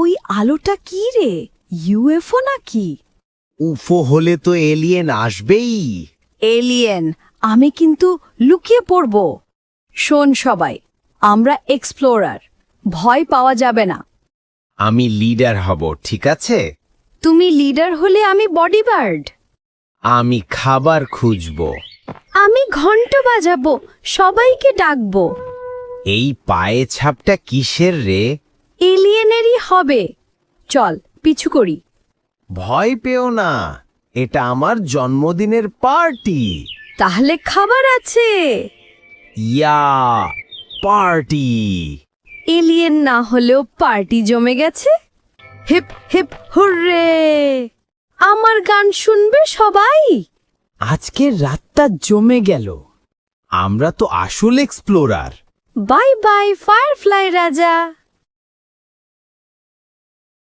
ওই আলোটা কি রে? ইউএফও নাকি? উফো হলে তো এলিয়েন আসবেই। এলিয়েন আমি কিন্তু লুকিয়ে পড়ব। শোন সবাই আমরা এক্সপ্লোরার ভয় পাওয়া যাবে না। আমি লিডার হব ঠিক আছে? তুমি লিডার হলে আমি বডি বডিগার্ড আমি খাবার খুঁজব। আমি ঘণ্টা বাজাবো সবাইকে ডাকবো। এই পায়ে ছাপটা কিসের রে? এলিয়েনেরই হবে। চল পিছু করি। ভয় পেও না এটা আমার জন্মদিনের পার্টি। তাহলে খাবার আছে। ইয়া পার্টি। এলিয়েন না হলেও পার্টি জমে গেছে। Hip hip hooray! আমার গান শুনবে সবাই? আজকে রাতটা জমে গেল। আমরা তো আসল এক্সপ্লোরার। বাই বাই ফায়ারফ্লাই রাজা।